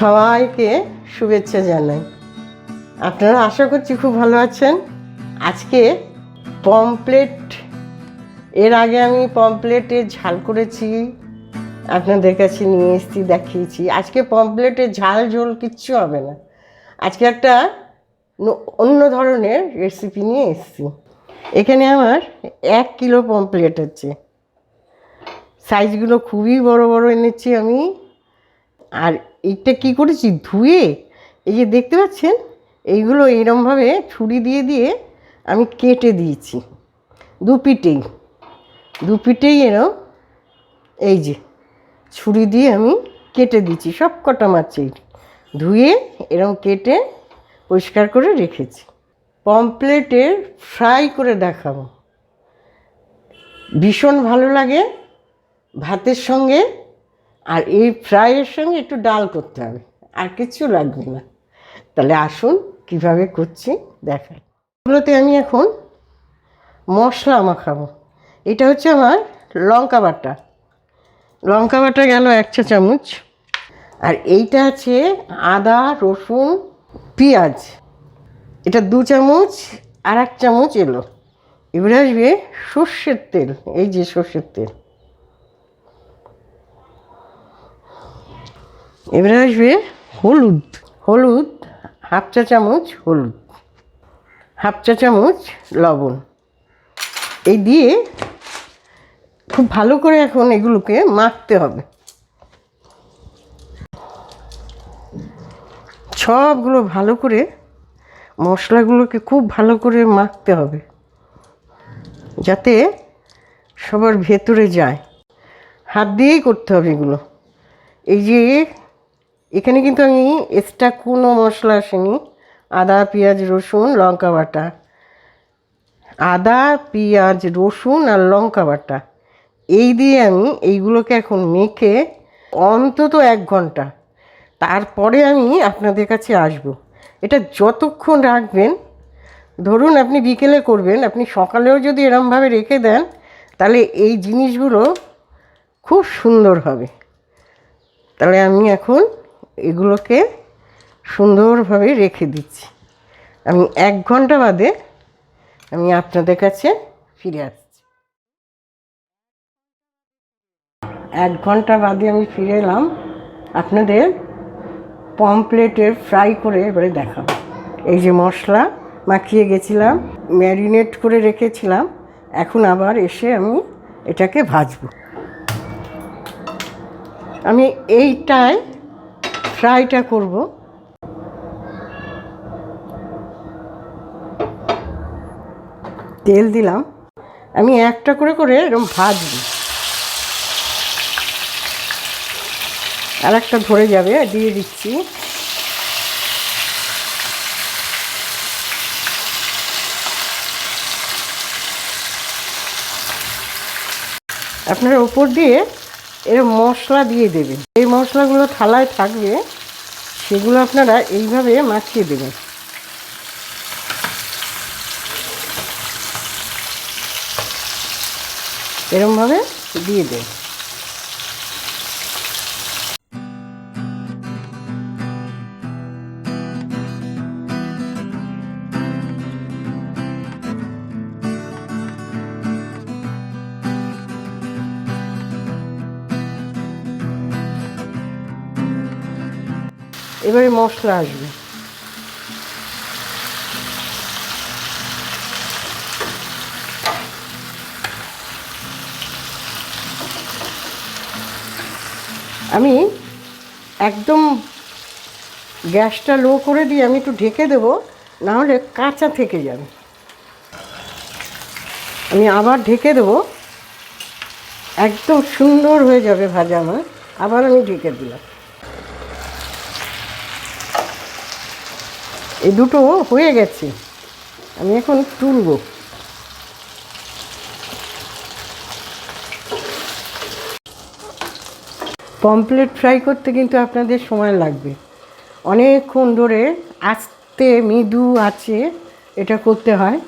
সবাইকে শুভেচ্ছা জানাই। আপনারা আশা করছি খুব ভালো আছেন। আজকে পমপ্লেট এর আগে আমি পমপ্লেটের ঝাল করেছি, আপনাদের কাছে নিয়ে এসেছি, দেখিয়েছি। আজকে পমপ্লেটের ঝাল ঝোল কিচ্ছু হবে না। আজকে একটা অন্য ধরনের রেসিপি নিয়ে এসেছি। এখানে আমার এক কিলো পমপ্লেট আছে সাইজগুলো খুবই বড় বড় এনেছি আমি। আর এইটা কি করেছি? ধুয়ে এই যে দেখতে পাচ্ছেন, এইগুলো এইরমভাবে ছুরি দিয়ে দিয়ে আমি কেটে দিয়েছি। দু পিঠেই দু পিঠেই এরম এই যে ছুরি দিয়ে আমি কেটে দিয়েছি, সব কটা মাছেই। ধুয়ে এরম কেটে পরিষ্কার করে রেখেছি। পমপ্লেটের ফ্রাই করে দেখাবো। ভীষণ ভালো লাগে ভাতের সঙ্গে। আর এই ফ্রাইয়ের সঙ্গে একটু ডাল করতে হবে, আর কিছু লাগবে না। তাহলে আসুন, কীভাবে করছি দেখাই। এগুলোতে আমি এখন মশলা মাখাবো। এটা হচ্ছে আমার লঙ্কা বাটা। লঙ্কা বাটা গেল এক চা চামচ। আর এইটা আছে আদা, রসুন, পেঁয়াজ। এটা দু চামচ, আর এক চামচ এলো। এবারে আসবে সর্ষের তেল, এই যে সর্ষের তেল। এবারে আসবে হলুদ। হলুদ, হাফ চা চামচ হলুদ, হাফ চা চামচ লবণ। এই দিয়ে খুব ভালো করে এখন এগুলোকে মাখতে হবে। সবগুলো ভালো করে, মশলাগুলোকে খুব ভালো করে মাখতে হবে, যাতে সবার ভেতরে যায়। হাত দিয়েই করতে হবে এগুলো। এই যে এখানে কিন্তু আমি এক্সট্রা কোনো মশলা আসেনি, আদা, পেঁয়াজ, রসুন, লঙ্কা বাটা। আদা, পেঁয়াজ, রসুন আর লঙ্কা বাটা। এই দিয়ে আমি এইগুলোকে এখন মেখে অন্তত এক ঘণ্টা। তারপরে আমি আপনাদের কাছে আসব। এটা যতক্ষণ রাখবেন, ধরুন আপনি বিকেলে করবেন, আপনি সকালেও যদি এরমভাবে রেখে দেন, তাহলে এই জিনিসগুলো খুব সুন্দর হবে। তাহলে আমি এখন এগুলোকে সুন্দরভাবে রেখে দিচ্ছি। আমি এক ঘণ্টা বাদে আমি আপনাদের কাছে ফিরে আসছি। এক ঘণ্টা বাদে আমি ফিরে এলাম, আপনাদের পমপ্লেটের ফ্রাই করে এবারে দেখাবো। এই যে মশলা মাখিয়ে গেছিলাম, ম্যারিনেট করে রেখেছিলাম, এখন আবার এসে আমি এটাকে ভাজবো। আমি এইটায় ফ্রাইটা করব। তেল দিলাম। আমি একটা করে করে এরকম ভাজবো আর একটা ধরে যাবে, দিয়ে দিচ্ছি। আপনারা ওপর দিয়ে এর মশলা দিয়ে দেবেন। এই মশলাগুলো থালায় থাকবে, সেগুলো আপনারা এইভাবে মাখিয়ে দেবেন। এরমভাবে দিয়ে দেন এবারে মশলা আসবে। আমি একদম গ্যাসটা লো করে দিয়ে আমি একটু ঢেকে দেবো নাহলে কাঁচা থেকে যাবে। আমি আবার ঢেকে দেবো, একদম সুন্দর হয়ে যাবে ভাজা আমার। আবার আমি ঢেকে দিলাম। এই দুটো হয়ে গেছে। আমি এখন তুলব। পমপ্লেট ফ্রাই করতে কিন্তু আপনাদের সময় লাগবে। অনেকক্ষণ ধরে আস্তে মৃদু আছে এটা করতে হয়।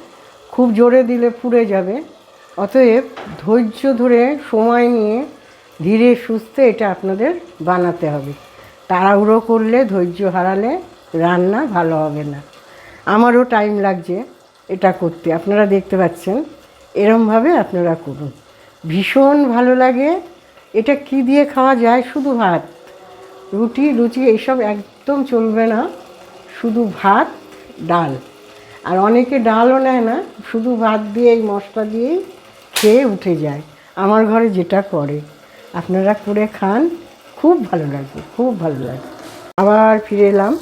খুব জোরে দিলে পুড়ে যাবে। অতএব ধৈর্য ধরে সময় নিয়ে ধীরে সুস্থে এটা আপনাদের বানাতে হবে। তাড়াহুড়ো করলে ধৈর্য হারালে রান্না ভালো হবে না। আমারও টাইম লাগছে এটা করতে। আপনারা দেখতে পাচ্ছেন, এরমভাবে আপনারা করুন। ভীষণ ভালো লাগে। এটা কি দিয়ে খাওয়া যায়? শুধু ভাত। রুটি, লুচি, এইসব একদম চলবে না। শুধু ভাত, ডাল। আর অনেকে ডালও নেয় না, শুধু ভাত দিয়ে, এই মশলা দিয়েই খেয়ে উঠে যায়। আমার ঘরে যেটা করে, আপনারা করে খান। খুব ভালো লাগবে খুব ভালো লাগে। আবার ফিরে এলাম।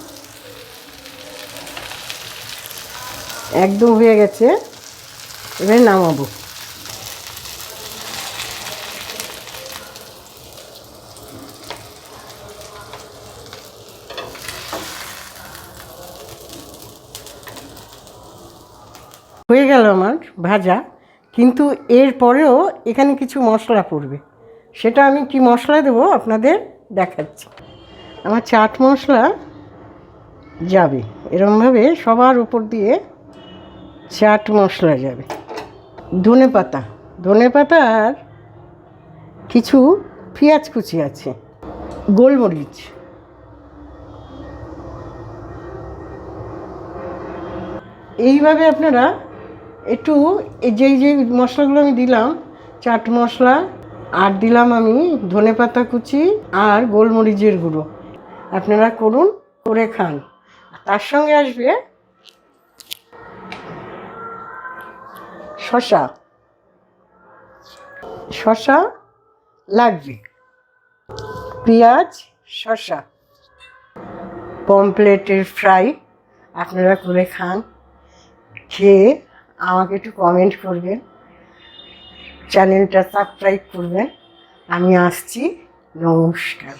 একদম হয়ে গেছে। এবার নামাবো। হয়ে গেল আমার ভাজা। কিন্তু এর পরেও এখানে কিছু মশলা পড়বে। সেটা আমি কি মশলা দেবো আপনাদের দেখাচ্ছি। আমার চাট মশলা যাবে। এরমভাবে সবার উপর দিয়ে চাট মশলা যাবে। ধনে পাতা। ধনে পাতা আর কিছু পেঁয়াজ কুচি আছে। গোলমরিচ। এইভাবে আপনারা একটু যেই যে মশলাগুলো আমি দিলাম, চাট মশলা, আর দিলাম আমি ধনে পাতা কুচি আর গোলমরিচের গুঁড়ো। আপনারা করুন, করে খান। তার সঙ্গে আসবে শশা। শশা লাগবে। পেঁয়াজ, শশা। পমপ্লেটের ফ্রাই আপনারা করে খান। খেয়ে আমাকে একটু কমেন্ট করবেন। চ্যানেলটা সাবস্ক্রাইব করবেন। আমি আসছি। নমস্কার।